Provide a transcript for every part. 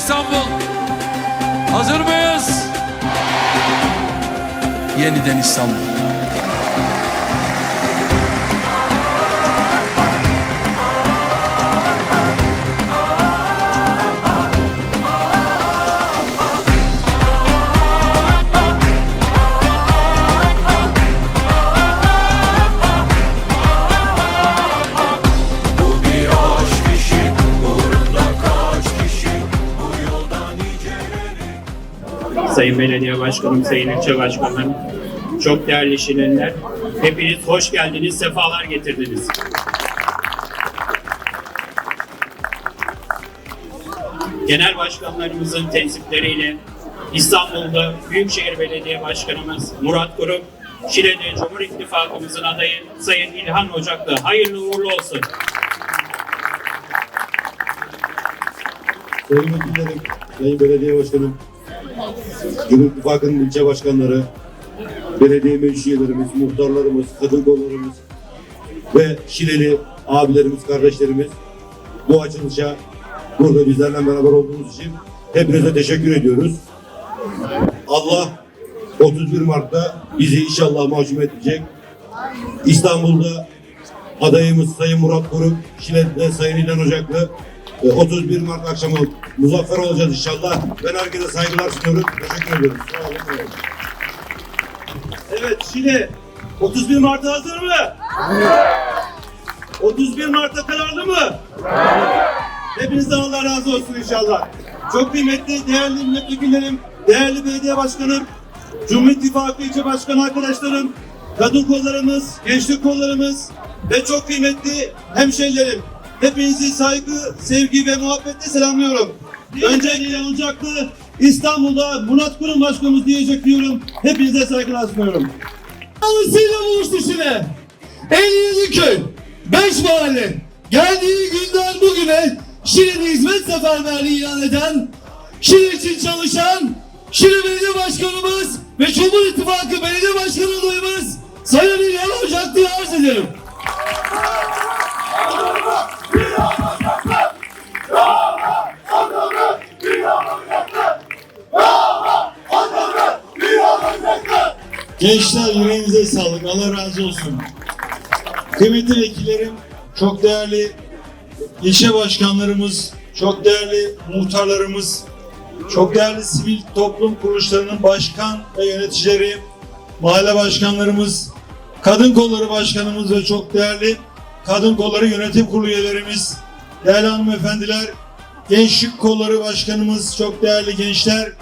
İstanbul. Hazır mıyız? Yeniden İstanbul. Sayın Belediye Başkanım, Sayın İlçe Başkanım, çok değerli şirinler. Hepiniz hoş geldiniz, sefalar getirdiniz. Genel başkanlarımızın tensipleriyle İstanbul'da Büyükşehir Belediye Başkanımız Murat Kurum, Şile'de Cumhur İttifakımızın adayı Sayın İlhan Ocaklı hayırlı uğurlu olsun. Sayın Belediye Başkanım, Cumhur İttifakı'nın ilçe başkanları, belediye meclis üyelerimiz, muhtarlarımız, kadın kollarımız ve Şileli abilerimiz, kardeşlerimiz bu açılışa burada bizlerle beraber olduğunuz için hepinize teşekkür ediyoruz. Allah 31 Mart'ta bizi inşallah mahkum edecek. İstanbul'da adayımız Sayın Murat Kurum, Şile'de Sayın İlhan Ocaklı 31 Mart akşamı muzaffer olacağız inşallah. Ben herkese saygılar sunuyorum. Teşekkür ediyorum. Sağ olun. Evet Şile 31 Mart'a hazır mı? 31 Mart'a kararlı mı? Hepinizden Allah razı olsun inşallah. Çok kıymetli, değerli milletvekillerim, değerli belediye başkanım, Cumhur İttifakı ilçe başkan arkadaşlarım, kadın kollarımız, gençlik kollarımız ve çok kıymetli hemşehrilerim. Hepinizi saygı, sevgi ve muhabbetle selamlıyorum. Önce Ocaklı, İstanbul'da Murat Kurum Başkanımız diyecek diyorum. Hepinize saygılar sunuyorum. Alısıyla buluştu Şile. 57 köy, 5 mahalle. Geldiği günden bugüne Şile'de hizmet seferberliği ilan eden, Şile için çalışan Şile Belediye Başkanımız ve Cumhur İttifakı Belediye Başkanı adayımız Sayın İlhan Ocaklı'yı arz ederim. Gençler yüreğinize sağlık. Allah razı olsun. Kıymetli vekillerim, çok değerli ilçe başkanlarımız, çok değerli muhtarlarımız, çok değerli sivil toplum kuruluşlarının başkan ve yöneticileri, mahalle başkanlarımız, kadın kolları başkanımız ve çok değerli kadın kolları yönetim kurulu üyelerimiz, değerli hanımefendiler, gençlik kolları başkanımız, çok değerli gençler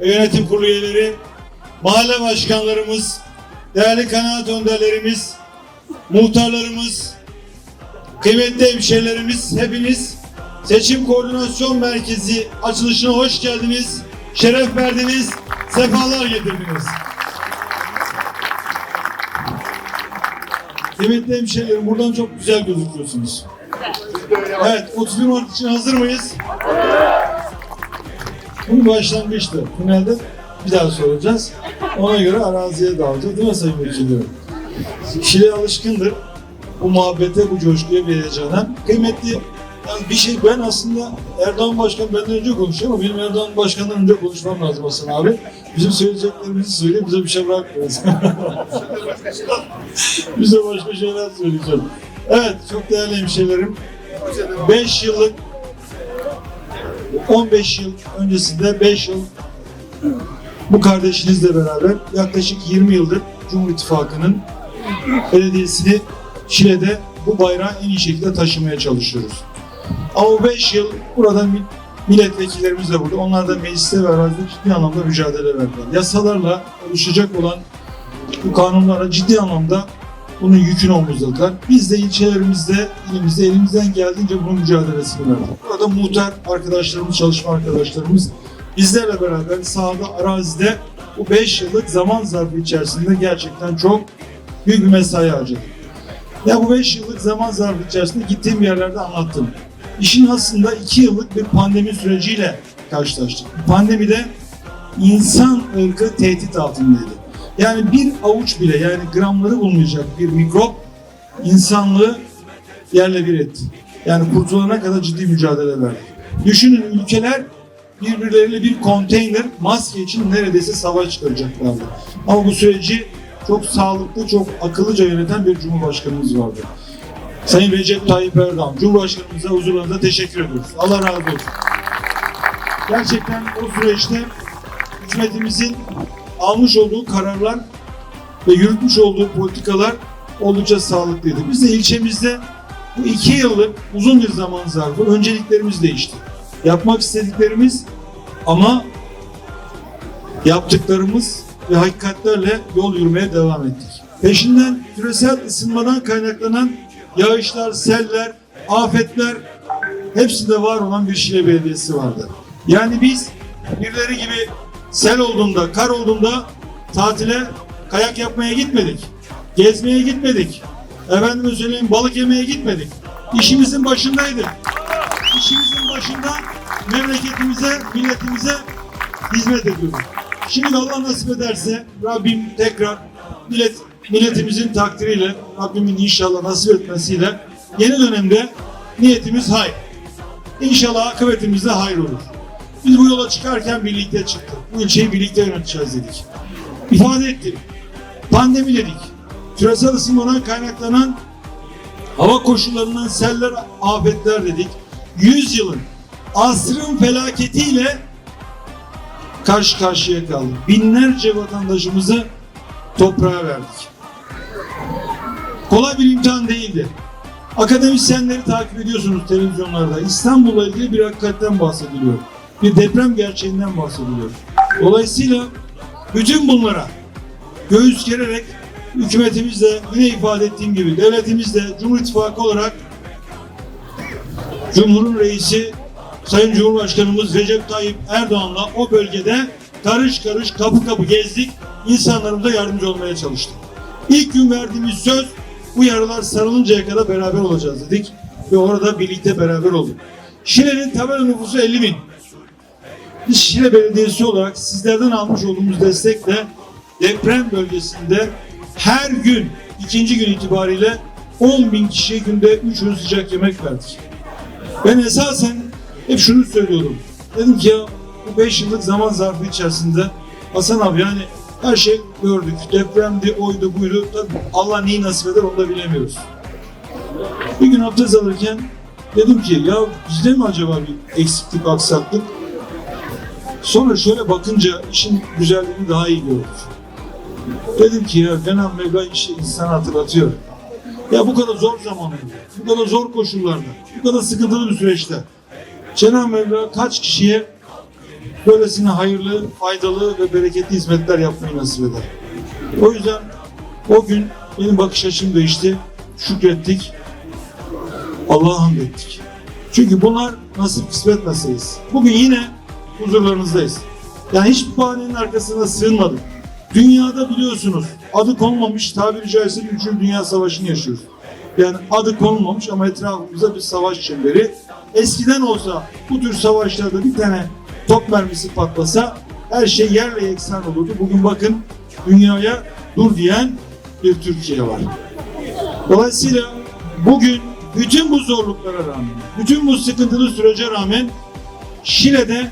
ve yönetim kurulu üyeleri, mahalle başkanlarımız, değerli kanaat önderlerimiz, muhtarlarımız, kıymetli hemşehrilerimiz hepiniz Seçim Koordinasyon Merkezi açılışına hoş geldiniz, şeref verdiniz, sefalar getirdiniz. Kıymetli hemşehrilerim buradan çok güzel gözüküyorsunuz. Evet, 31 Mart için hazır mıyız? Bu başlangıçtı. Finalde bir daha soracağız. Ona göre araziye dağılacağız değil mi Sayın Vekillerim? Şile alışkındır. Bu muhabbete, bu coşkuya, bir heyecana. Kıymetli yani bir şey ben aslında Erdoğan Başkan benden önce konuşuyor ama benim Erdoğan Başkan'dan önce konuşmam lazım Hasan abi. Bizim söyleyeceklerimizi söyle, bize bir şey bırakmıyoruz. bize başka şeyler söyleyeceğim. Evet, çok değerli hemşehrilerim. 5 yıllık 15 yıl öncesinde 5 yıl bu kardeşinizle beraber yaklaşık 20 yıldır Cumhur İttifakı'nın belediyesini Şile'de bu bayrağı en iyi şekilde taşımaya çalışıyoruz. Ama bu 5 yıl burada mi- milletvekillerimiz de burada. Onlar da mecliste ve arazide ciddi anlamda mücadele verdiler. Yasalarla oluşacak olan bu kanunlara ciddi anlamda bunun yükünü omuzladılar. Biz de ilçelerimizde, ilimizde elimizden geldiğince bunun mücadelesini verdik. Burada muhtar arkadaşlarımız, çalışma arkadaşlarımız bizlerle beraber sahada, arazide bu 5 yıllık zaman zarfı içerisinde gerçekten çok büyük bir mesai harcadık. Ya bu 5 yıllık zaman zarfı içerisinde gittiğim yerlerde anlattım. İşin aslında 2 yıllık bir pandemi süreciyle karşılaştık. Pandemide insan ırkı tehdit altındaydı. Yani bir avuç bile yani gramları bulmayacak bir mikrop insanlığı yerle bir etti. Yani kurtulana kadar ciddi mücadele verdik. Düşünün ülkeler birbirleriyle bir konteyner maske için neredeyse savaş çıkaracaklardı. Ama bu süreci çok sağlıklı, çok akıllıca yöneten bir Cumhurbaşkanımız vardı. Sayın Recep Tayyip Erdoğan, Cumhurbaşkanımıza huzurlarında teşekkür ediyoruz. Allah razı olsun. Gerçekten o süreçte hükümetimizin almış olduğu kararlar ve yürütmüş olduğu politikalar oldukça sağlıklıydı. Biz de ilçemizde bu iki yıllık uzun bir zaman zarfı önceliklerimiz değişti. Yapmak istediklerimiz ama yaptıklarımız ve hakikatlerle yol yürümeye devam ettik. Peşinden küresel ısınmadan kaynaklanan yağışlar, seller, afetler hepsinde var olan bir Şile Belediyesi vardı. Yani biz birileri gibi sel olduğunda, kar olduğunda tatile kayak yapmaya gitmedik. Gezmeye gitmedik. Efendime söyleyeyim balık yemeye gitmedik. İşimizin başındaydık. İşimizin başında memleketimize, milletimize hizmet ediyorduk. Şimdi Allah nasip ederse Rabbim tekrar millet, milletimizin takdiriyle, Rabbimin inşallah nasip etmesiyle yeni dönemde niyetimiz hayır. İnşallah akıbetimiz de hayır olur. Biz bu yola çıkarken birlikte çıktık. Bu ilçeyi birlikte yöneteceğiz dedik. İfade ettim. Pandemi dedik. Küresel ısınmadan kaynaklanan hava koşullarından seller, afetler dedik. 100 yılın asrın felaketiyle karşı karşıya kaldık. Binlerce vatandaşımızı toprağa verdik. Kolay bir imtihan değildi. Akademisyenleri takip ediyorsunuz televizyonlarda. İstanbul'la ilgili bir hakikatten bahsediliyor. Bir deprem gerçeğinden bahsediliyor. Dolayısıyla bütün bunlara göğüs gererek hükümetimizle yine ifade ettiğim gibi devletimizle Cumhur İttifakı olarak Cumhur'un reisi Sayın Cumhurbaşkanımız Recep Tayyip Erdoğan'la o bölgede karış karış kapı kapı gezdik. insanlarımıza yardımcı olmaya çalıştık. İlk gün verdiğimiz söz bu yaralar sarılıncaya kadar beraber olacağız dedik. Ve orada birlikte beraber olduk. Şile'nin tabela nüfusu 50 bin. Biz Şile Belediyesi olarak sizlerden almış olduğumuz destekle deprem bölgesinde her gün ikinci gün itibariyle 10 bin kişiye günde 3 öğün sıcak yemek verdik. Ben esasen hep şunu söylüyorum. Dedim ki ya bu 5 yıllık zaman zarfı içerisinde Hasan abi yani her şey gördük. Depremdi, oydu, buydu. Tabii Allah neyi nasip eder onu da bilemiyoruz. Bir gün abdest alırken dedim ki ya bizde mi acaba bir eksiklik, aksaklık? Sonra şöyle bakınca işin güzelliğini daha iyi gördük. Dedim ki ya Cenab-ı Mevla işi insana hatırlatıyor. Ya bu kadar zor zamanlarda, bu kadar zor koşullarda, bu kadar sıkıntılı bir süreçte Cenab-ı Mevla kaç kişiye böylesine hayırlı, faydalı ve bereketli hizmetler yapmayı nasip eder. O yüzden o gün benim bakış açım değişti. Şükrettik. Allah'a hamd ettik. Çünkü bunlar nasip kısmet meselesi. Bugün yine huzurlarınızdayız. Yani hiçbir bahanenin arkasına sığınmadık. Dünyada biliyorsunuz adı konmamış tabiri caizse bir üçüncü dünya savaşını yaşıyoruz. Yani adı konulmamış ama etrafımızda bir savaş çemberi. Eskiden olsa bu tür savaşlarda bir tane top mermisi patlasa her şey yerle yeksan olurdu. Bugün bakın dünyaya dur diyen bir Türkiye var. Dolayısıyla bugün bütün bu zorluklara rağmen, bütün bu sıkıntılı sürece rağmen Şile'de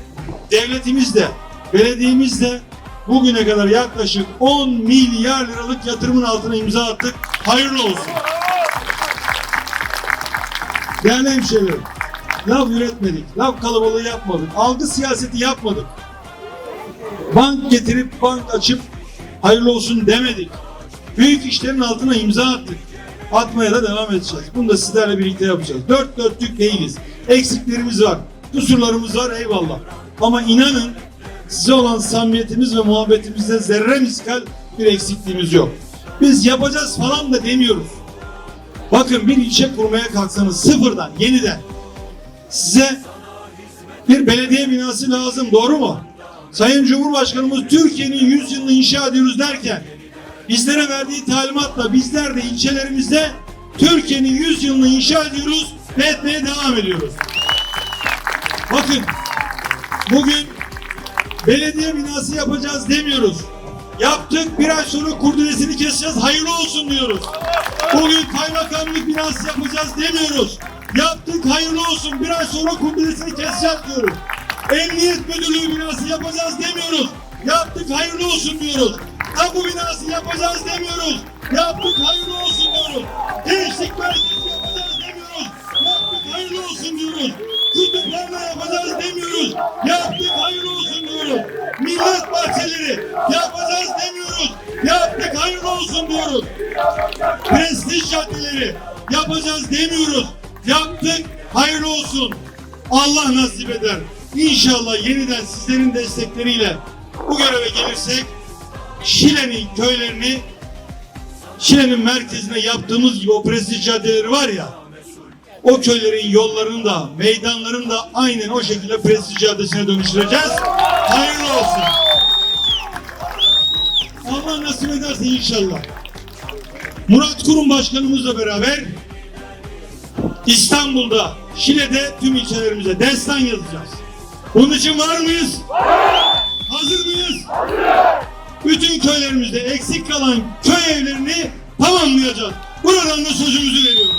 devletimiz de bugüne kadar yaklaşık 10 milyar liralık yatırımın altına imza attık. Hayırlı olsun. Değerli hemşehrilerim, laf üretmedik, laf kalabalığı yapmadık, algı siyaseti yapmadık. Bank getirip bank açıp hayırlı olsun demedik. Büyük işlerin altına imza attık. Atmaya da devam edeceğiz. Bunu da sizlerle birlikte yapacağız. Dört dörtlük değiliz. Eksiklerimiz var. Kusurlarımız var eyvallah. Ama inanın size olan samimiyetimiz ve muhabbetimizde zerre miskal bir eksikliğimiz yok. Biz yapacağız falan da demiyoruz. Bakın bir ilçe kurmaya kalksanız sıfırdan, yeniden size bir belediye binası lazım doğru mu? Sayın Cumhurbaşkanımız Türkiye'nin 100 yılını inşa ediyoruz derken bizlere verdiği talimatla bizler de ilçelerimizde Türkiye'nin 100 yılını inşa ediyoruz ve etmeye devam ediyoruz. Bakın bugün belediye binası yapacağız demiyoruz. Yaptık bir ay sonra kurdulesini keseceğiz hayırlı olsun diyoruz. Bugün kaymakamlık binası yapacağız demiyoruz. Yaptık hayırlı olsun bir ay sonra kurdulesini keseceğiz diyoruz. Emniyet Müdürlüğü binası yapacağız demiyoruz. Yaptık hayırlı olsun diyoruz. Tapu binası yapacağız demiyoruz. Yaptık hayırlı olsun diyoruz. Gençlik merkezi yapacağız demiyoruz. Yaptık hayırlı olsun diyoruz. Kütüphane yapacağız demiyoruz. Yaptık hayırlı olsun diyoruz. Millet bahçeleri yapacağız demiyoruz. Yaptık hayırlı olsun diyoruz. Prestij caddeleri yapacağız demiyoruz. Yaptık hayırlı olsun. Allah nasip eder. İnşallah yeniden sizlerin destekleriyle bu göreve gelirsek Şile'nin köylerini Şile'nin merkezine yaptığımız gibi o prestij caddeleri var ya o köylerin yollarını da meydanlarını da aynen o şekilde prestij caddesine dönüştüreceğiz. Hayırlı olsun. Allah nasip ederse inşallah. Murat Kurum Başkanımızla beraber İstanbul'da, Şile'de tüm ilçelerimize destan yazacağız. Bunun için var mıyız? Hazır mıyız? Bütün köylerimizde eksik kalan köy evlerini tamamlayacağız. Buradan da sözümüzü veriyoruz.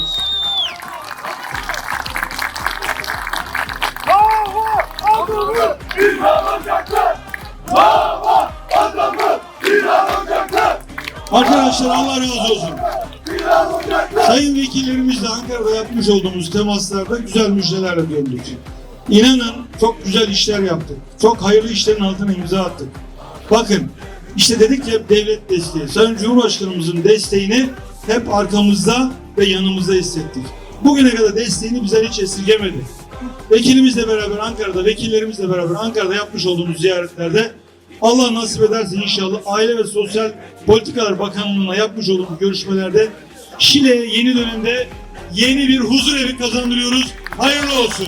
Arkadaşlar Allah razı olsun. Sayın vekillerimizle Ankara'da yapmış olduğumuz temaslarda güzel müjdelerle döndük. İnanın çok güzel işler yaptık. Çok hayırlı işlerin altına imza attık. Bakın işte dedik ya devlet desteği. Sayın Cumhurbaşkanımızın desteğini hep arkamızda ve yanımızda hissettik. Bugüne kadar desteğini bizden hiç esirgemedi. Vekilimizle beraber Ankara'da, vekillerimizle beraber Ankara'da yapmış olduğumuz ziyaretlerde Allah nasip ederse inşallah Aile ve Sosyal Politikalar Bakanlığı'na yapmış olduğumuz görüşmelerde Şile'ye yeni dönemde yeni bir huzur evi kazandırıyoruz. Hayırlı olsun.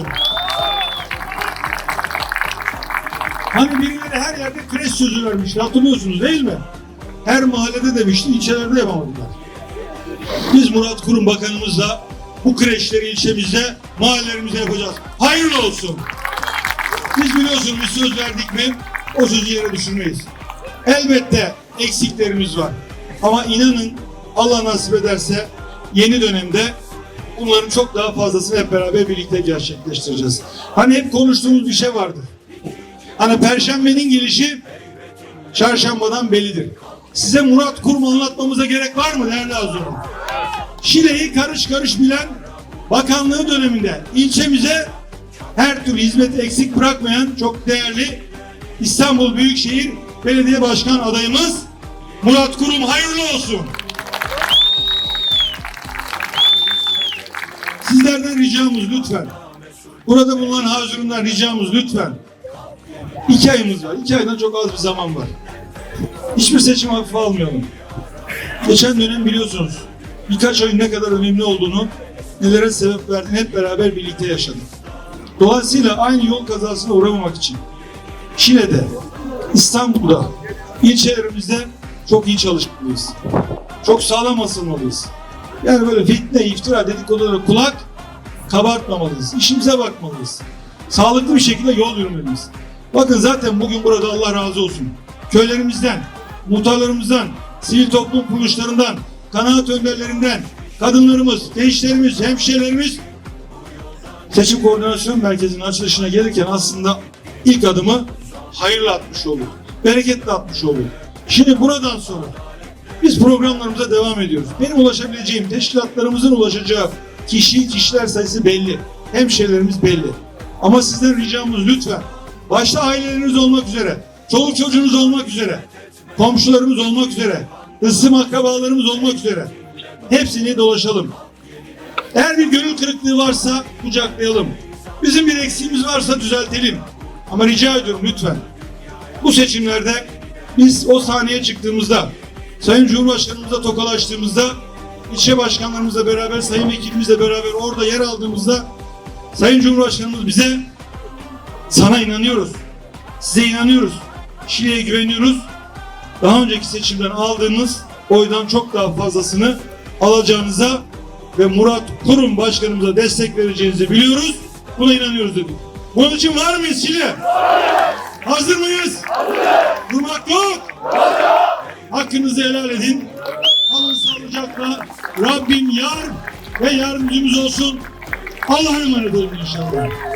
Hani birileri her yerde kreş sözü vermişti hatırlıyorsunuz değil mi? Her mahallede demişti, ilçelerde yapamadılar. Biz Murat Kurum Bakanımızla bu kreşleri ilçemizde, mahallelerimize yapacağız. Hayırlı olsun. Biz biliyorsunuz bir söz verdik mi o sözü yere düşürmeyiz. Elbette eksiklerimiz var. Ama inanın Allah nasip ederse yeni dönemde bunların çok daha fazlasını hep beraber birlikte gerçekleştireceğiz. Hani hep konuştuğumuz bir şey vardır. Hani Perşembenin gelişi çarşambadan bellidir. Size Murat Kurum anlatmamıza gerek var mı değerli Azur'um? Şile'yi karış karış bilen bakanlığı döneminde ilçemize her türlü hizmeti eksik bırakmayan çok değerli İstanbul Büyükşehir Belediye Başkan adayımız Murat Kurum hayırlı olsun. Sizlerden ricamız lütfen. Burada bulunan hazırından ricamız lütfen. İki ayımız var. İki aydan çok az bir zaman var. Hiçbir seçim hafife almayalım. Geçen dönem biliyorsunuz birkaç ayın ne kadar önemli olduğunu, nelere sebep verdiğini hep beraber birlikte yaşadık. Dolayısıyla aynı yol kazasına uğramamak için Şile'de, İstanbul'da, ilçelerimizde çok iyi çalışmalıyız. Çok sağlam asılmalıyız. Yani böyle fitne, iftira, dedikodulara kulak kabartmamalıyız. İşimize bakmalıyız. Sağlıklı bir şekilde yol yürümeliyiz. Bakın zaten bugün burada Allah razı olsun. Köylerimizden, muhtarlarımızdan, sivil toplum kuruluşlarından, kanaat önderlerinden, kadınlarımız, gençlerimiz, hemşehrilerimiz seçim koordinasyon merkezinin açılışına gelirken aslında ilk adımı hayırlı atmış olur. Bereketle atmış olur. Şimdi buradan sonra biz programlarımıza devam ediyoruz. Benim ulaşabileceğim, teşkilatlarımızın ulaşacağı kişi, kişiler sayısı belli. Hemşehrilerimiz belli. Ama sizden ricamız lütfen, başta aileleriniz olmak üzere, çoluk çocuğunuz olmak üzere, komşularımız olmak üzere, ısım akrabalarımız olmak üzere hepsini dolaşalım. Eğer bir gönül kırıklığı varsa kucaklayalım. Bizim bir eksiğimiz varsa düzeltelim. Ama rica ediyorum lütfen. Bu seçimlerde biz o sahneye çıktığımızda, Sayın Cumhurbaşkanımızla tokalaştığımızda, ilçe başkanlarımızla beraber, sayın vekilimizle beraber orada yer aldığımızda Sayın Cumhurbaşkanımız bize sana inanıyoruz. Size inanıyoruz. Şile'ye güveniyoruz. Daha önceki seçimden aldığınız oydan çok daha fazlasını alacağınıza ve Murat Kurum başkanımıza destek vereceğinizi biliyoruz. Buna inanıyoruz dedik. Bunun için var mıyız Şile? Hazır mıyız? Hazır. Durmak yok. Hakkınızı helal edin. Alın sağlıcakla. Rabbim yar ve yardımcımız olsun. Allah'a emanet olun inşallah.